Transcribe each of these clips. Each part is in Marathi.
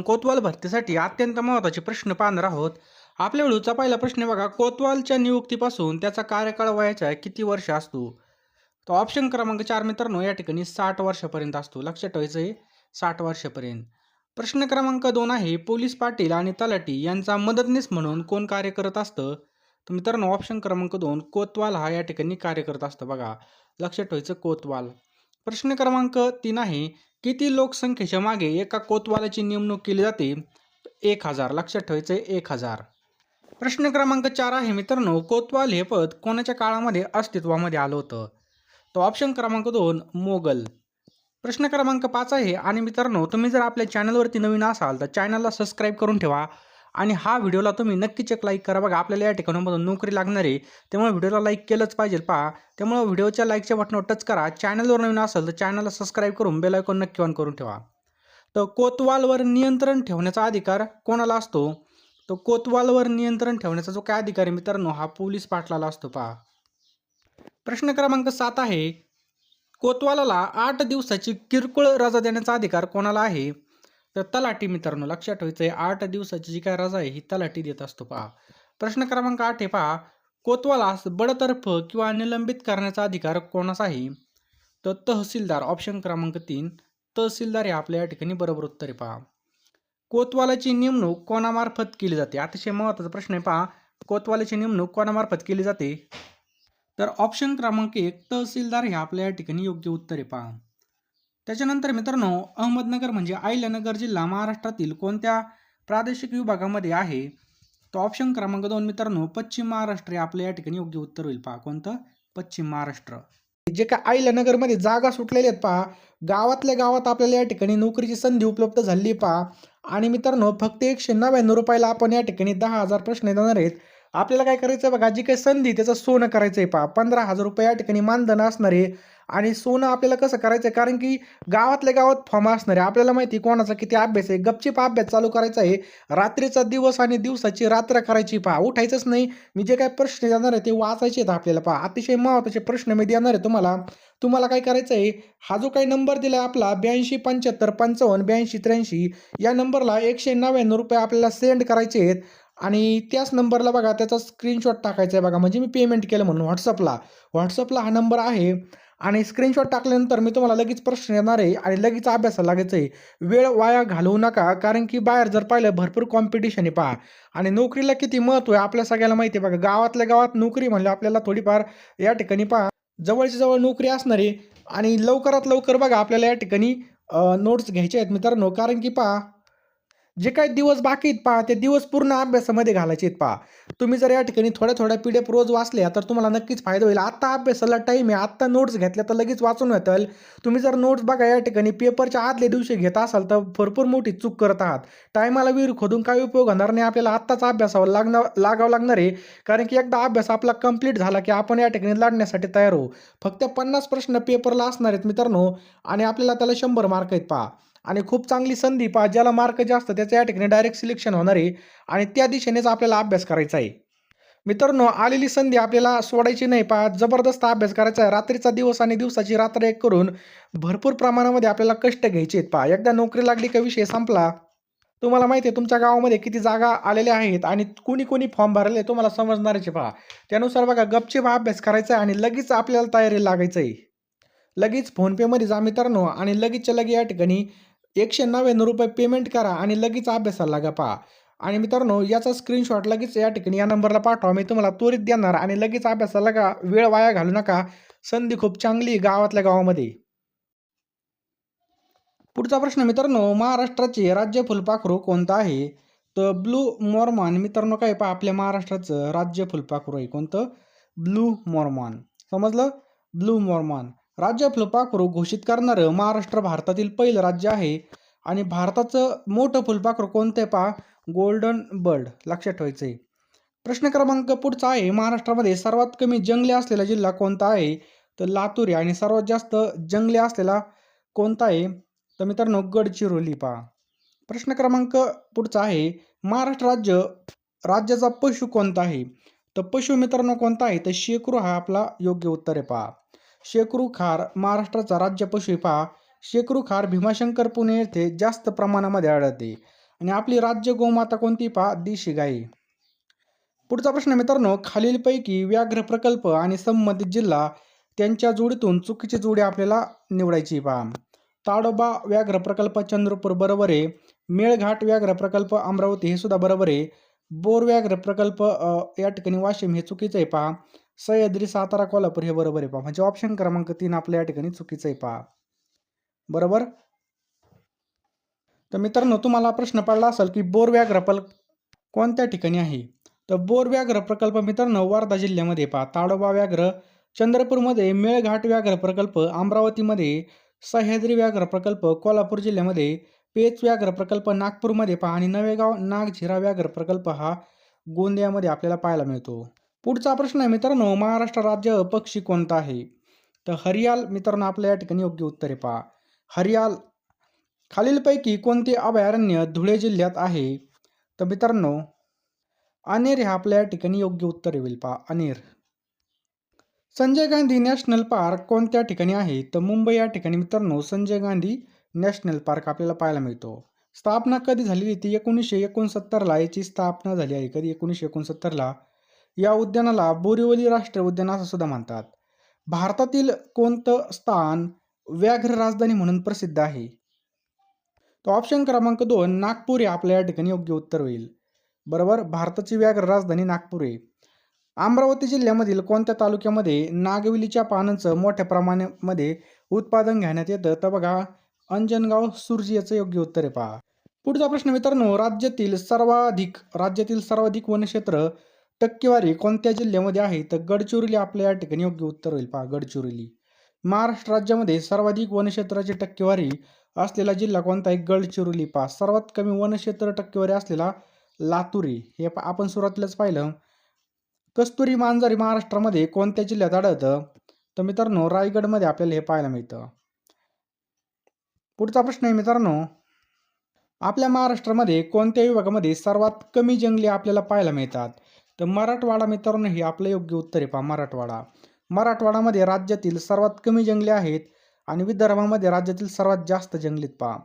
कोतवाल भरतीसाठी अत्यंत महत्त्वाचे प्रश्न पाहणार आहोत. आपल्या व्हिडिओचा पहिला प्रश्न बघा कोतवालच्या नियुक्तीपासून त्याचा कार्यकाळ वयाच्या किती वर्ष असतो? तर ऑप्शन क्रमांक चार मित्रांनो या ठिकाणी साठ वर्षापर्यंत असतो. लक्षात ठेवायचं आहे साठ वर्षापर्यंत. प्रश्न क्रमांक दोन आहे पोलीस पाटील आणि तलाठी यांचा मदतनीस म्हणून कोण कार्य करत असतं? तर मित्रांनो ऑप्शन क्रमांक दोन कोतवाल हा या ठिकाणी कार्य करत असतं बघा. लक्षात ठेवायचं कोतवाल. प्रश्न क्रमांक तीन आहे किती लोकसंख्येच्या मागे एका कोतवालाची नेमणूक केली जाते? एक हजार. लक्षात ठेवायचं आहे एक हजार. प्रश्न क्रमांक चार आहे मित्रांनो. कोतवाल हे पद कोणाच्या काळामध्ये अस्तित्वामध्ये आलं होतं? तो ऑप्शन क्रमांक दोन मोगल. प्रश्न क्रमांक पाच आहे आणि मित्रांनो तुम्ही जर आपल्या चॅनलवरती नवीन असाल तर चॅनलला सबस्क्राईब करून ठेवा. आणि हा व्हिडिओला तुम्ही नक्कीच एक लाईक करा. बघा आपल्याला या ठिकाणामधून नोकरी लागणार आहे. त्यामुळे व्हिडिओला लाईक केलंच पाहिजे. पहा त्यामुळे व्हिडिओच्या लाईकच्या बटनावर टच करा. चॅनलवर नवीन असेल तर चॅनलला सबस्क्राईब करून बेल आयकॉन नक्की ऑन करून ठेवा. तर कोतवालवर नियंत्रण ठेवण्याचा अधिकार कोणाला असतो? तर कोतवालवर नियंत्रण ठेवण्याचा जो काय अधिकार आहे मित्रांनो हा पोलीस पाटलाला असतो. पहा. प्रश्न क्रमांक सात आहे. कोतवालाला आठ दिवसाची किरकोळ रजा देण्याचा अधिकार कोणाला आहे? तर तलाठी मित्रांनो लक्षात ठेवायचं आहे आठ दिवसाची जी काय रजा आहे ही तलाठी देत असतो पहा. प्रश्न क्रमांक आठ आहे पहा. कोतवालास बडतर्फ किंवा निलंबित करण्याचा अधिकार कोणाचा आहे तर तहसीलदार ऑप्शन क्रमांक तीन. तहसीलदार हे आपल्या या ठिकाणी बरोबर उत्तर आहे पहा. कोतवालाची नेमणूक कोणामार्फत केली जाते? अतिशय महत्त्वाचा प्रश्न आहे पहा. कोतवालाची नेमणूक कोणामार्फत केली जाते? तर ऑप्शन क्रमांक एक तहसीलदार हे आपल्या या ठिकाणी योग्य उत्तर आहे पहा. त्याच्यानंतर मित्रांनो अहमदनगर म्हणजे अहिल्यानगर जिल्हा महाराष्ट्रातील कोणत्या प्रादेशिक विभागामध्ये आहे? तो ऑप्शन क्रमांक दोन मित्रांनो पश्चिम महाराष्ट्र हे आपल्या या ठिकाणी योग्य उत्तर होईल. पहा कोणतं? पश्चिम महाराष्ट्र. जे काय अहिल्यानगरमध्ये जागा सुटलेल्या आहेत पहा गावातल्या गावात आपल्याला या ठिकाणी नोकरीची संधी उपलब्ध झाली आहे पहा. आणि मित्रांनो फक्त एकशे नव्याण्णव रुपयाला आपण या ठिकाणी दहा हजार प्रश्न देणार आहेत. आपल्याला काय करायचं आहे बघा जी काही संधी त्याचं सोनं करायचं आहे पहा. पंधरा हजार रुपये या ठिकाणी मानधन असणारे आणि सोनं आपल्याला कसं करायचं आहे कारण की गावातल्या गावात फॉर्म असणार आहे आपल्याला माहिती आहे कोणाचा किती अभ्यास आहे गपचिप अभ्यास चालू करायचा आहे. रात्रीचा दिवस आणि दिवसाची रात्र करायची पहा. उठायचंच नाही. मी जे काय प्रश्न देणार आहे ते वाचायचे आहेत आपल्याला पहा. अतिशय महत्त्वाचे प्रश्न मी देणार आहे तुम्हाला. तुम्हाला काय करायचं आहे? हा जो काही नंबर दिला आहे आपला ब्याऐंशी पंच्याहत्तर पंचावन्न ब्याऐंशी त्र्याऐंशी या नंबरला एकशे नव्याण्णव रुपये आपल्याला सेंड करायचे आहेत. आणि त्याच नंबरला बघा त्याचा स्क्रीनशॉट टाकायचा आहे बघा. म्हणजे मी पेमेंट केलं म्हणून व्हॉट्सअपला व्हॉट्सअपला हा नंबर आहे. आणि स्क्रीनशॉट टाकल्यानंतर मी तुम्हाला लगेच प्रश्न येणार आहे आणि लगेच अभ्यासाला लागायचं आहे. वेळ वाया घालवू नका कारण की बाहेर जर पाहिलं भरपूर कॉम्पिटिशन आहे पहा. आणि नोकरीला किती महत्त्व आहे आपल्या सगळ्याला माहिती आहे बघा. गावातल्या गावात नोकरी म्हणलं आपल्याला थोडीफार या ठिकाणी पहा. जवळची जवळ नोकरी असणार आहे आणि लवकरात लवकर बघा आपल्याला या ठिकाणी नोट्स घ्यायचे आहेत मित्रांनो. कारण की पहा जे काही दिवस बाकी आहेत पहा ते दिवस पूर्ण अभ्यासामध्ये घालायचे आहेत पहा. तुम्ही जर या ठिकाणी थोड्या थोड्या पी डी एफ रोज वाचल्या तर तुम्हाला नक्कीच फायदा होईल. आत्ता अभ्यासाला टाईम आहे आत्ता नोट्स घेतल्या तर लगेच वाचून येतील. तुम्ही जर नोट्स बघा या ठिकाणी पेपरच्या आदल्या दिवशी घेत असाल तर भरपूर मोठी चूक करत आहात. टायमाला विहीर खोदून काही उपयोग होणार नाही आपल्याला आत्ताच अभ्यासावर लागणार लागावं लागणार आहे. कारण की एकदा अभ्यास आपला कंप्लीट झाला की आपण या ठिकाणी लढण्यासाठी तयार होऊ फक्त पन्नास प्रश्न पेपरला असणार आहेत मित्रांनो आणि आपल्याला त्याला शंभर मार्क आहेत पहा. आणि खूप चांगली संधी पहा ज्याला मार्क जास्त त्याचं या ठिकाणी डायरेक्ट सिलेक्शन होणार आहे. आणि त्या दिशेनेच आपल्याला अभ्यास करायचा आहे. मित्रांनो आलेली संधी आपल्याला सोडायची नाही पहा जबरदस्त अभ्यास करायचा आहे. रात्रीचा दिवस आणि दिवसाची रात्र एक करून भरपूर प्रमाणामध्ये आपल्याला कष्ट घ्यायचे आहेत पहा. एकदा नोकरी लागली का विषय संपला. तुम्हाला माहिती आहे तुमच्या गावामध्ये किती जागा आलेल्या आहेत आणि कुणी कुणी फॉर्म भरले तुम्हाला समजणारच पहा. त्यानुसार बघा गपचेप अभ्यास करायचा आहे आणि लगेच आपल्याला तयारी लागायचं आहे. लगेच फोनपेमध्ये जा मित्रांनो. आणि लगेचच्या लगे या ठिकाणी एकशे नव्याण्णव रुपये पेमेंट करा आणि लगेच अभ्यासाला लागा पहा. आणि मित्रांनो याचा स्क्रीनशॉट लगेच या ठिकाणी या नंबरला पाठवा. मी तुम्हाला त्वरित देणार आणि लगेच अभ्यासाला लागा. वेळ वाया घालू नका. संधी खूप चांगली गावातल्या गावामध्ये. पुढचा प्रश्न मित्रांनो महाराष्ट्राचे राज्य फुलपाखरू कोणतं आहे? तर ब्लू मॉर्मॉन मित्रांनो काय पहा आपल्या महाराष्ट्राचं राज्य फुलपाखरू आहे कोणतं? Blue mormon. समजलं? Blue mormon. राज्य फुलपाखरू घोषित करणारं महाराष्ट्र भारतातील पहिलं राज्य आहे. आणि भारताचं मोठं फुलपाखरू कोणतं आहे पहा? गोल्डन बर्ड लक्षात ठेवायचं आहे प्रश्न क्रमांक पुढचा आहे. महाराष्ट्रामध्ये सर्वात कमी जंगले असलेला जिल्हा कोणता आहे? तर लातूर आहे. आणि सर्वात जास्त जंगले असलेला कोणता आहे? तर मित्रांनो गडचिरोली पहा. प्रश्न क्रमांक पुढचा आहे. महाराष्ट्र राज्य राज्याचा पशु कोणता आहे? तर पशु मित्रांनो कोणता आहे? तर शेकरू हा आपला योग्य उत्तर आहे पहा. शेकरू खार महाराष्ट्राचा राज्य पशु पहा. शेकरू खार भीमाशंकर पुणे येथे जास्त प्रमाणामध्ये आढळते. आणि आपली राज्य गोमाता कोणती पहा? देशी गाई. पुढचा प्रश्न मित्रांनो खालीलपैकी व्याघ्र प्रकल्प आणि संबंधित जिल्हा त्यांच्या जोडीतून चुकीची जोडी आपल्याला निवडायची पहा. ताडोबा व्याघ्र प्रकल्प चंद्रपूर बरोबर आहे. मेळघाट व्याघ्र प्रकल्प अमरावती हे सुद्धा बरोबर आहे. बोर व्याघ्र प्रकल्प या ठिकाणी वाशिम हे चुकीचं आहे पहा. सह्याद्री सातारा कोल्हापूर हे बरोबर आहे पहा. म्हणजे ऑप्शन क्रमांक तीन आपल्या या ठिकाणी चुकीचं आहे पहा. बरोबर? तर मित्रांनो तुम्हाला प्रश्न पडला असेल की बोर व्याघ्र प्रकल्प कोणत्या ठिकाणी आहे? तर बोर व्याघ्र प्रकल्प मित्रांनो वर्धा जिल्ह्यामध्ये पहा. ताडोबा व्याघ्र चंद्रपूरमध्ये मेळघाट व्याघ्र प्रकल्प अमरावतीमध्ये सह्याद्री व्याघ्र प्रकल्प कोल्हापूर जिल्ह्यामध्ये पेच व्याघ्र प्रकल्प नागपूरमध्ये पहा. आणि नवेगाव नागझिरा व्याघ्र प्रकल्प हा गोंदियामध्ये आपल्याला पाहायला मिळतो. पुढचा प्रश्न आहे मित्रांनो महाराष्ट्र राज्य पक्षी कोणता आहे? तर हरियाल मित्रांनो आपल्या या ठिकाणी योग्य उत्तर आहे पहा. हरियाल खालीलपैकी कोणते अभयारण्य धुळे जिल्ह्यात आहे? तर मित्रांनो अनेर हे आपल्या या ठिकाणी योग्य उत्तर येईल पहा. अनेर. संजय गांधी नॅशनल पार्क कोणत्या ठिकाणी आहे? तर मुंबई या ठिकाणी मित्रांनो संजय गांधी नॅशनल पार्क आपल्याला पाहायला मिळतो. स्थापना कधी झालेली ती एकोणीसशे एकोणसत्तरला याची स्थापना झाली आहे कधी? एकोणीसशे एकोणसत्तरला. या उद्यानाला बोरिवली राष्ट्रीय उद्यान असं सुद्धा म्हणतात. भारतातील कोणतं स्थान व्याघ्र राजधानी म्हणून प्रसिद्ध आहे? तो ऑप्शन क्रमांक दोन नागपूर हे आपल्या या ठिकाणी योग्य उत्तर होईल. बरोबर? भारताची व्याघ्र राजधानी नागपूर आहे. अमरावती जिल्ह्यामधील कोणत्या तालुक्यामध्ये नागविलीच्या पानांचं मोठ्या प्रमाणामध्ये उत्पादन घेण्यात येतं? तर बघा अंजनगाव सुरजी याचं योग्य उत्तर आहे पहा. पुढचा प्रश्न मित्रांनो राज्यातील सर्वाधिक राज्यातील सर्वाधिक वनक्षेत्र टक्केवारी कोणत्या जिल्ह्यामध्ये आहे? तर गडचिरोली आपल्या या ठिकाणी योग्य उत्तर होईल. पहा गडचिरोली. महाराष्ट्र राज्यामध्ये सर्वाधिक वनक्षेत्राची टक्केवारी असलेला जिल्हा कोणता आहे? गडचिरोली. पहा सर्वात कमी वनक्षेत्र टक्केवारी असलेला लातुरी हे पा आपण सुरुवातीलाच पाहिलं. कस्तुरी मांजरी महाराष्ट्रामध्ये कोणत्या जिल्ह्यात आढळतं? तर मित्रांनो रायगडमध्ये आपल्याला हे पाहायला मिळतं. पुढचा प्रश्न आहे मित्रांनो आपल्या महाराष्ट्रामध्ये कोणत्या विभागामध्ये सर्वात कमी जंगले आपल्याला पाहायला मिळतात? तर मराठवाडा मित्रांनो हे आपलं योग्य उत्तर आहे. पहा मराठवाडा. मराठवाडामध्ये राज्यातील सर्वात कमी जंगले आहेत आणि विदर्भामध्ये राज्यातील सर्वात जास्त जंगलीत पहा.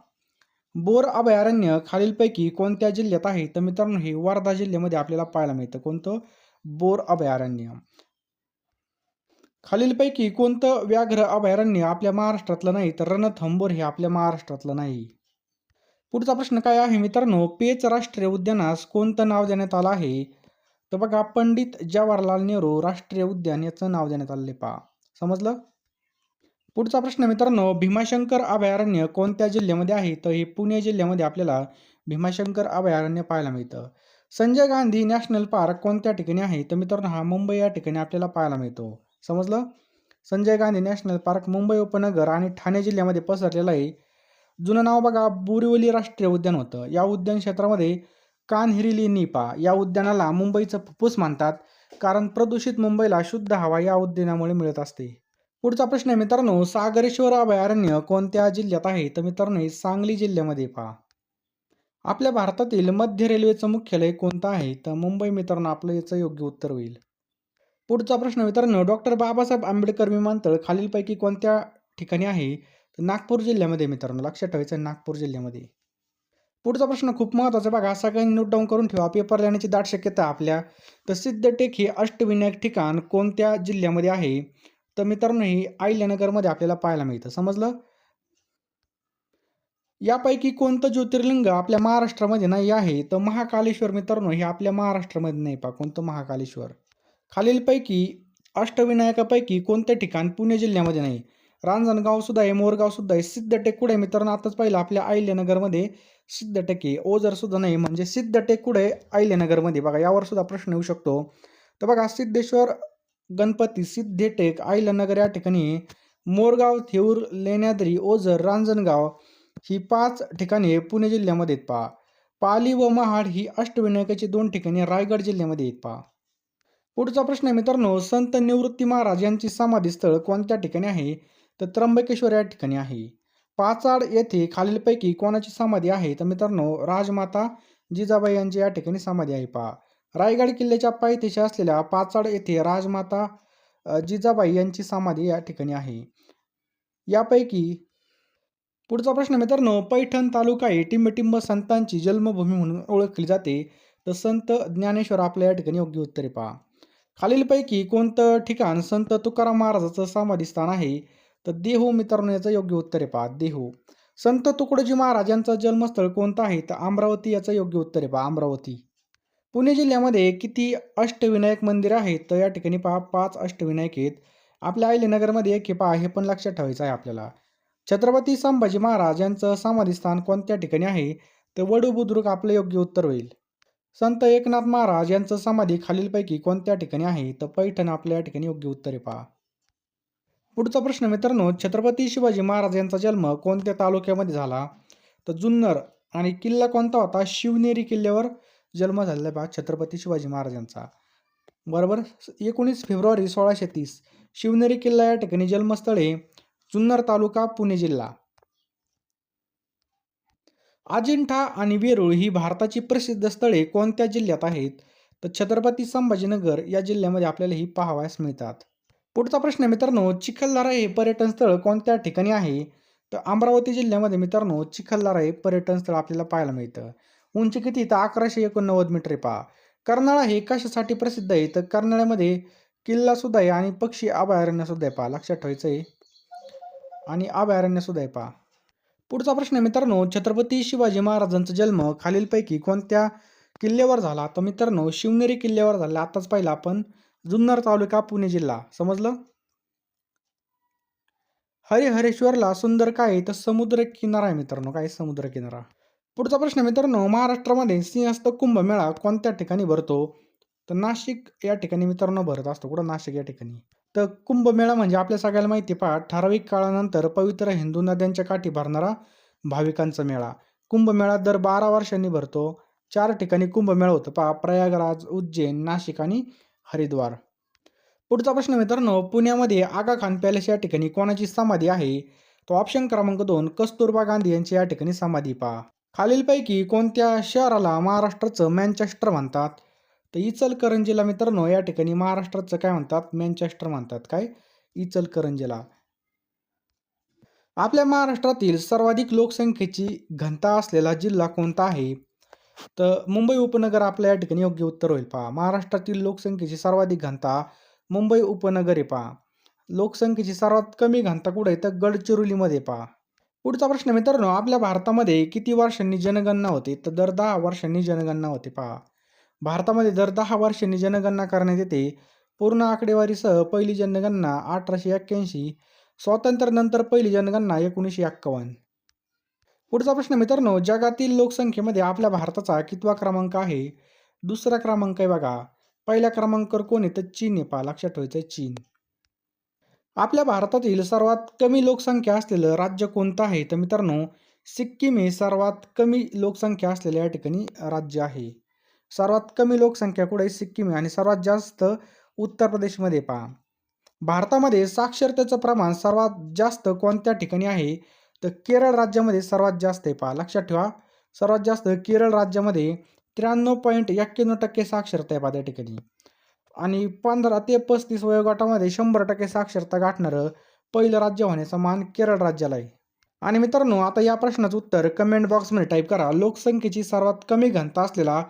बोर अभयारण्य खालीलपैकी कोणत्या जिल्ह्यात आहे? तर मित्रांनो हे वर्धा जिल्ह्यामध्ये आपल्याला पाहायला मिळतं. कोणतं? बोर अभयारण्य. खालीलपैकी कोणतं व्याघ्र अभयारण्य आपल्या महाराष्ट्रातलं नाही तर रणथंबोर हे आपल्या महाराष्ट्रातलं नाही. पुढचा प्रश्न काय आहे मित्रांनो? पेच राष्ट्रीय उद्यानास कोणतं नाव देण्यात आलं आहे? तर बघा पंडित जवाहरलाल नेहरू राष्ट्रीय उद्यान याचं नाव देण्यात आलेले पहा. समजलं? पुढचा प्रश्न मित्रांनो भीमाशंकर अभयारण्य कोणत्या जिल्ह्यामध्ये आहे? तर हे पुणे जिल्ह्यामध्ये आपल्याला भीमाशंकर अभयारण्य पाहायला मिळतं. संजय गांधी नॅशनल पार्क कोणत्या ठिकाणी आहे? तर मित्रांनो हा मुंबई या ठिकाणी आपल्याला पाहायला मिळतो. समजलं? संजय गांधी नॅशनल पार्क मुंबई उपनगर आणि ठाणे जिल्ह्यामध्ये पसरलेलं आहे. जुनं नाव बघा बोरिवली राष्ट्रीय उद्यान होतं. या उद्यान क्षेत्रामध्ये कानहिरिली निपा या उद्यानाला मुंबईचं फुफ्फुस म्हणतात कारण प्रदूषित मुंबईला शुद्ध हवा या उद्यानामुळे मिळत असते. पुढचा प्रश्न आहे मित्रांनो सागरेश्वर अभयारण्य कोणत्या जिल्ह्यात आहे? तर मित्रांनो हे सांगली जिल्ह्यामध्ये पहा. आपल्या भारतातील मध्य रेल्वेचं मुख्यालय कोणतं आहे? तर मुंबई मित्रांनो आपलं याचं योग्य उत्तर होईल. पुढचा प्रश्न मित्रांनो डॉक्टर बाबासाहेब आंबेडकर विमानतळ खालीलपैकी कोणत्या ठिकाणी आहे? तर नागपूर जिल्ह्यामध्ये मित्रांनो लक्षात ठेवायचं आहे नागपूर जिल्ह्यामध्ये. पुढचा प्रश्न खूप महत्त्वाचा बघा सगळ्यांनी नोट डाऊन करून ठेवा. पेपर देण्याची दाट शक्यता आपल्या तर सिद्धटेक हे अष्टविनायक ठिकाण कोणत्या जिल्ह्यामध्ये आहे? तर मित्रांनो हे अहिल्यानगरमध्ये आपल्याला पाहायला मिळतं. समजलं? यापैकी कोणतं ज्योतिर्लिंग आपल्या महाराष्ट्रामध्ये नाही आहे? तर महाकालेश्वर मित्रांनो हे आपल्या महाराष्ट्रामध्ये नाही. पा कोणतं महाकालेश्वर? खालीलपैकी अष्टविनायकापैकी कोणते ठिकाण पुणे जिल्ह्यामध्ये नाही? रांजणगाव सुद्धा आहे मोरगाव सुद्धा आहे. सिद्धटेक कुठे आहे मित्रांनो? आताच पाहिलं आपल्या अहिल्यानगरमध्ये सिद्धटेके आहे ओझर सुद्धा नाही म्हणजे सिद्धटेक कुठे? आहे बघा यावर सुद्धा प्रश्न येऊ शकतो. तर बघा सिद्धेश्वर गणपती सिद्धेटेक आयलनगर या ठिकाणी मोरगाव थेऊर लेण्याद्री ओझर रांजणगाव ही पाच ठिकाणे पुणे जिल्ह्यामध्ये आहेत पहा. पाली व महाड ही अष्टविनायकाची दोन ठिकाणी रायगड जिल्ह्यामध्ये आहेत पहा. पुढचा प्रश्न आहे मित्रांनो संत निवृत्ती महाराज यांची समाधी स्थळ कोणत्या ठिकाणी आहे? तर त्र्यंबकेश्वर या ठिकाणी आहे. पाचाड येथे खालीलपैकी कोणाची समाधी आहे? तर मित्रांनो राजमाता जिजाबाई यांची या ठिकाणी समाधी आहे. पहा. रायगड किल्ल्याच्या पायथ्याशी असलेल्या पाचाड येथे राजमाता जिजाबाई यांची समाधी या ठिकाणी आहे. यापैकी पुढचा प्रश्न मित्रांनो पैठण तालुका ही टिंबटिंब संतांची जन्मभूमी म्हणून ओळखली जाते. तर संत ज्ञानेश्वर आपल्या या ठिकाणी योग्य उत्तरे पहा. खालीलपैकी कोणतं ठिकाण संत तुकाराम महाराजाचं समाधी स्थान आहे? तर देहू मित्रांनो याचं योग्य उत्तर आहे पहा देहू. संत तुकडोजी महाराज यांचं जन्मस्थळ कोणतं आहे? तर अमरावती याचं योग्य उत्तर आहे पहा अमरावती. पुणे जिल्ह्यामध्ये किती अष्टविनायक मंदिर आहेत? तर या ठिकाणी पहा पाच अष्टविनायक आहेत. आपल्या अहिल्यानगरमध्ये एक हे पहा हे पण लक्षात ठेवायचं आहे आपल्याला. छत्रपती संभाजी महाराज यांचं समाधीस्थान कोणत्या ठिकाणी आहे? तर वडू बुद्रुक आपलं योग्य उत्तर होईल. संत एकनाथ महाराज यांचं समाधी खालीलपैकी कोणत्या ठिकाणी आहे? तर पैठण आपल्या या ठिकाणी योग्य उत्तर आहे पहा. पुढचा प्रश्न मित्रांनो छत्रपती शिवाजी महाराज यांचा जन्म कोणत्या तालुक्यामध्ये झाला? तर जुन्नर आणि किल्ला कोणता होता? शिवनेरी किल्ल्यावर जन्म झालेला बा पहा छत्रपती शिवाजी महाराजांचा बरोबर? एकोणीस फेब्रुवारी सोळाशे तीस शिवनेरी किल्ला या ठिकाणी जन्मस्थळ आहे जुन्नर तालुका पुणे जिल्हा. अजिंठा आणि वेरूळ ही भारताची प्रसिद्ध स्थळे कोणत्या जिल्ह्यात आहेत? तर छत्रपती संभाजीनगर या जिल्ह्यामध्ये आपल्याला ही पाहावयास मिळतात. पुढचा प्रश्न मित्रांनो चिखलदरा हे पर्यटन स्थळ कोणत्या ठिकाणी आहे? तर अमरावती जिल्ह्यामध्ये मित्रांनो चिखलदरा हे पर्यटन स्थळ आपल्याला पाहायला मिळतं. उंची किती? तर अकराशे एकोणनव्वद मीटर आहे पहा. कर्नाळा हे कशासाठी प्रसिद्ध आहे? तर कर्नाळ्यामध्ये किल्ला सुद्धा आहे आणि पक्षी अभयारण्य सुद्धा आहे पहा. लक्षात ठेवायचं आहे. आणि अभयारण्य सुद्धा आहे पहा. पुढचा प्रश्न मित्रांनो छत्रपती शिवाजी महाराजांचा जन्म खालीलपैकी कोणत्या किल्ल्यावर झाला? तर मित्रांनो शिवनेरी किल्ल्यावर झाला. आताच पाहिला आपण. जुन्नर तालुका पुणे जिल्हा. समजलं? हरिहरेश्वरला सुंदर काय? तर समुद्र किनारा आहे मित्रांनो. काय समुद्र किनारा? पुढचा प्रश्न मित्रांनो महाराष्ट्रामध्ये सिंहस्थ कुंभमेळा कोणत्या ठिकाणी भरतो? तर नाशिक या ठिकाणी मित्रांनो भरत असतो. कुठं? नाशिक या ठिकाणी. तर कुंभमेळा म्हणजे आपल्या सगळ्याला माहिती पहा ठराविक काळानंतर पवित्र हिंदू नद्यांच्या काठी भरणारा भाविकांचा मेळा. कुंभमेळा दर बारा वर्षांनी भरतो. चार ठिकाणी कुंभमेळा होतो. पहा प्रयागराज उज्जैन नाशिक आणि हरिद्वार. पुढचा प्रश्न मित्रांनो पुण्यामध्ये आगा खान पॅलेस या ठिकाणी कोणाची समाधी आहे? तो ऑप्शन क्रमांक दोन कस्तुरबा गांधी यांची या ठिकाणी समाधी पहा. खालीलपैकी कोणत्या शहराला महाराष्ट्राचं मॅनचेस्टर म्हणतात? तर इचलकरंजीला मित्रांनो या ठिकाणी महाराष्ट्राचं काय म्हणतात? मॅनचेस्टर म्हणतात. काय? इचलकरंजीला आपल्या महाराष्ट्रातील सर्वाधिक लोकसंख्येची घनता असलेला जिल्हा कोणता आहे? तर मुंबई उपनगर आपल्या या ठिकाणी योग्य उत्तर होईल पहा. महाराष्ट्रातील लोकसंख्येची सर्वाधिक घनता मुंबई उपनगर आहे पहा. लोकसंख्येची सर्वात कमी घनता कुठे आहे? तर गडचिरोलीमध्ये पहा. पुढचा प्रश्न मित्रांनो आपल्या भारतामध्ये किती वर्षांनी जनगणना होते? तर दर दहा वर्षांनी जनगणना होते पहा. भारतामध्ये दर दहा वर्षांनी जनगणना करण्यात येते. पूर्ण आकडेवारीसह पहिली जनगणना अठराशे एक्क्याऐंशी स्वातंत्र्यानंतर पहिली जनगणना एकोणीसशे एक्कावन्न. पुढचा प्रश्न मित्रांनो जगातील लोकसंख्येमध्ये आपल्या भारताचा कितवा क्रमांक आहे? दुसरा क्रमांक आहे बघा. पहिल्या क्रमांकावर कोण आहे? तर चीन आहे पहा लक्षात ठेवायचं चीन. आपल्या भारतातील सर्वात कमी लोकसंख्या असलेलं राज्य कोणतं आहे? तर मित्रांनो सिक्कीम हे सर्वात कमी लोकसंख्या असलेल्या या ठिकाणी राज्य आहे. सर्वात कमी लोकसंख्या कुठे सिक्कीम आहे. आणि सर्वात जास्त उत्तर प्रदेशमध्ये पहा. भारतामध्ये साक्षरतेचं प्रमाण सर्वात जास्त कोणत्या ठिकाणी आहे? तर केरळ राज्यामध्ये सर्वात जास्त आहे पहा लक्षात ठेवा. सर्वात जास्त केरळ राज्यामध्ये त्र्याण्णव पॉईंट एक्क्याण्णव टक्के साक्षरता आहे पहा त्या ठिकाणी. आणि पंधरा ते पस्तीस वयोगटामध्ये शंभर टक्के साक्षरता गाठणारं पहिलं राज्य होण्याचा मान केरळ राज्याला आहे. आणि मित्रांनो आता या प्रश्नाचं उत्तर कमेंट बॉक्समध्ये टाईप करा. लोकसंख्येची सर्वात कमी घनता असलेला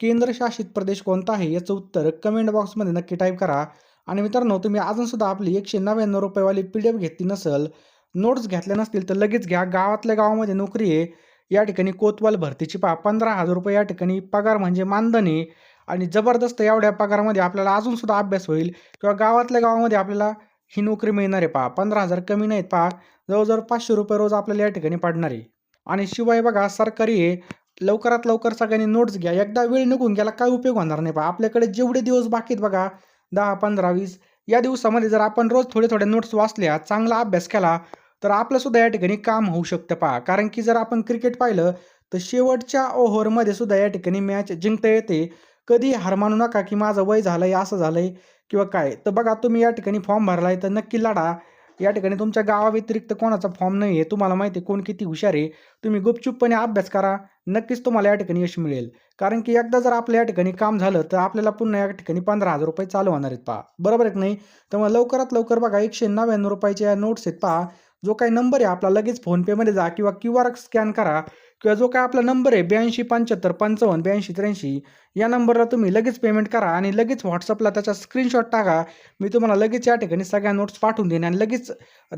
केंद्रशासित प्रदेश कोणता आहे? याचं उत्तर कमेंट बॉक्समध्ये नक्की टाईप करा. आणि मित्रांनो तुम्ही अजूनसुद्धा आपली एकशे नव्याण्णव रुपयेवाली पी डी एफ घेतली नसेल नोट्स घेतल्या नसतील तर लगेच घ्या. गावातल्या गावामध्ये नोकरी आहे. या ठिकाणी कोतवाल भरतीची पहा. पंधरा हजार रुपये या ठिकाणी पगार म्हणजे मानधन आहे. आणि जबरदस्त एवढ्या पगारामध्ये आपल्याला अजूनसुद्धा अभ्यास होईल. किंवा गावातल्या गावामध्ये आपल्याला ही नोकरी मिळणार आहे पहा. पंधरा हजार कमी नाहीत पहा. जवळजवळ पाचशे रुपये रोज आपल्याला या ठिकाणी पडणार आहे. आणि शिवाय बघा सरकारी आहे. लवकरात लवकर सगळ्यांनी नोट्स घ्या. एकदा वेळ निघून गेला काय उपयोग होणार नाही पहा. आपल्याकडे जेवढे दिवस बाकी आहेत बघा दहा पंधरा वीस या दिवसामध्ये जर आपण रोज थोडे थोडे नोट्स वाचल्या चांगला अभ्यास केला तर आपलंसुद्धा या ठिकाणी काम होऊ शकतं पहा. कारण की जर आपण क्रिकेट पाहिलं तर शेवटच्या ओव्हरमध्ये सुद्धा या ठिकाणी मॅच जिंकता येते. कधी हार मानू नका की माझं वय झालं आहे असं झालं आहे किंवा काय. तर बघा तुम्ही या ठिकाणी फॉर्म भरला आहे तर नक्की लढा. या ठिकाणी तुमच्या गावाव्यतिरिक्त कोणाचा फॉर्म नाही आहे तुम्हाला माहिती आहे कोण किती हुशार आहे तुम्ही गुपचूपपणे अभ्यास करा नक्कीच तुम्हाला या ठिकाणी यश मिळेल. कारण की एकदा जर आपल्या या ठिकाणी काम झालं तर आपल्याला पुन्हा या ठिकाणी पंधरा हजार रुपये चालू होणार आहेत पहा. बरोबर आहे नाही? त्यामुळे लवकरात लवकर बघा एकशे नव्याण्णव रुपयाच्या या नोट्स आहेत पहा. जो काही नंबर आहे आपला लगेच फोनपेमध्ये जा किंवा क्यू आर स्कॅन करा. किंवा जो काय आपला नंबर आहे ब्याऐंशी पंच्याहत्तर पंचावन्न ब्याऐंशी त्र्याऐंशी या नंबरला तुम्ही लगेच पेमेंट करा आणि लगेच व्हॉट्सअपला त्याचा स्क्रीनशॉट टाका. मी तुम्हाला लगेच या ठिकाणी सगळ्या नोट्स पाठवून देईन आणि लगेच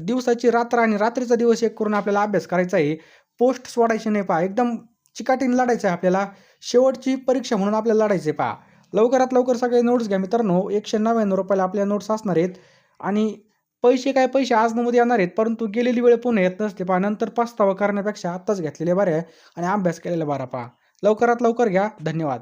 दिवसाची रात्र आणि रात्रीचा दिवस एक करून आपल्याला अभ्यास करायचा आहे. पोस्ट सोडायचे नाही पहा एकदम चिकाटीने लढायचं आहे आपल्याला. शेवटची परीक्षा म्हणून आपल्याला लढायचं आहे पहा. लवकरात लवकर सगळे नोट्स घ्या मित्रांनो. एकशे नव्याण्णव रुपयाला आपल्या नोट्स असणार आहेत. आणि पैसे काय पैसे आज नमूद येणार आहेत परंतु गेलेली वेळ पुन्हा येत नसते. पहा नंतर पस्तावा करण्यापेक्षा आत्ताच घेतलेले बरे आहे आणि अभ्यास केलेला बरा पहा. लवकरात लवकर घ्या. धन्यवाद.